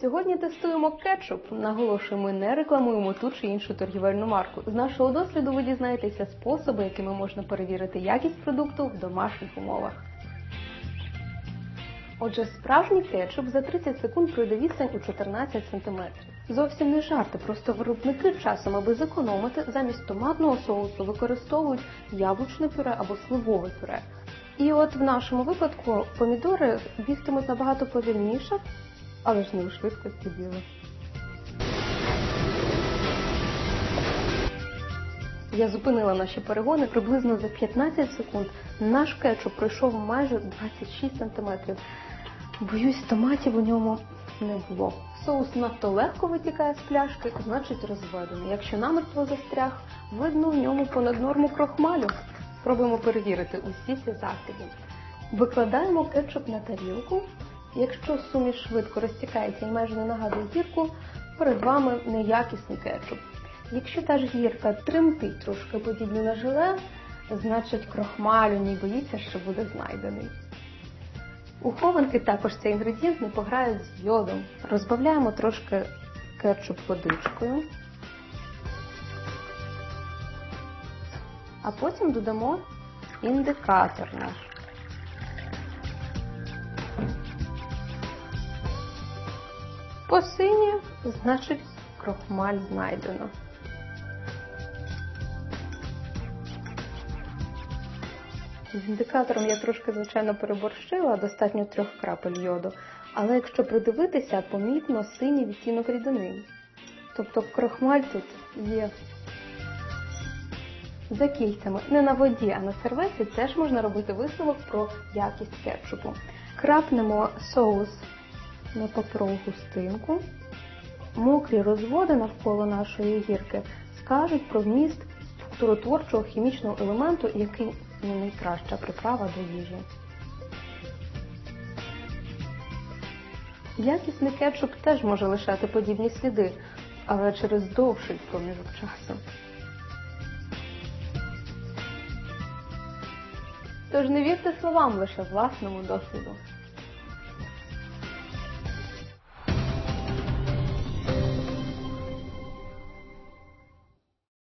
Сьогодні тестуємо кетчуп. Наголошую, ми не рекламуємо ту чи іншу торгівельну марку. З нашого досвіду ви дізнаєтеся способи, якими можна перевірити якість продукту в домашніх умовах. Отже, справжній кетчуп за 30 секунд пройде відстань у 14 см. Зовсім не жарти, просто виробники часом, аби зекономити, замість томатного соусу використовують яблучне пюре або сливове пюре. І от в нашому випадку помідори бігтимуть набагато повільніше, але ж не у швидкості діла. Я зупинила наші перегони приблизно за 15 секунд. Наш кетчуп пройшов майже 26 см. Боюсь, томатів у ньому не було. Соус надто легко витікає з пляшки, значить розведений. Якщо намертво застряг, видно в ньому понад норму крохмалю. Спробуємо перевірити усі ці засоби. Викладаємо кетчуп на тарілку. Якщо суміш швидко розтікається і майже не нагадує гірку, перед вами неякісний кетчуп. Якщо та ж гірка тремтить трошки подібно на желе, значить крохмалю не боїться, що буде знайдений. У хованки також цей інгредієнт не пограють з йодом. Розбавляємо трошки кетчуп водичкою, а потім додамо індикатор наш. По синє, значить крохмаль знайдено. З індикатором я трошки, звичайно, переборщила, достатньо трьох крапель йоду. Але якщо придивитися, помітно синій відтінок рідини. Тобто крохмаль тут є за кільцями. Не на воді, а на серветці теж можна робити висновок про якість кетчупу. Крапнемо соус на паперову густинку. Мокрі розводи навколо нашої гірки скажуть про вміст структуротворчого хімічного елементу, який не найкраща приправа до їжі. Якісний кетчуп теж може лишати подібні сліди, але через довший проміжок часу. Тож не вірте словам лише власному досвіду.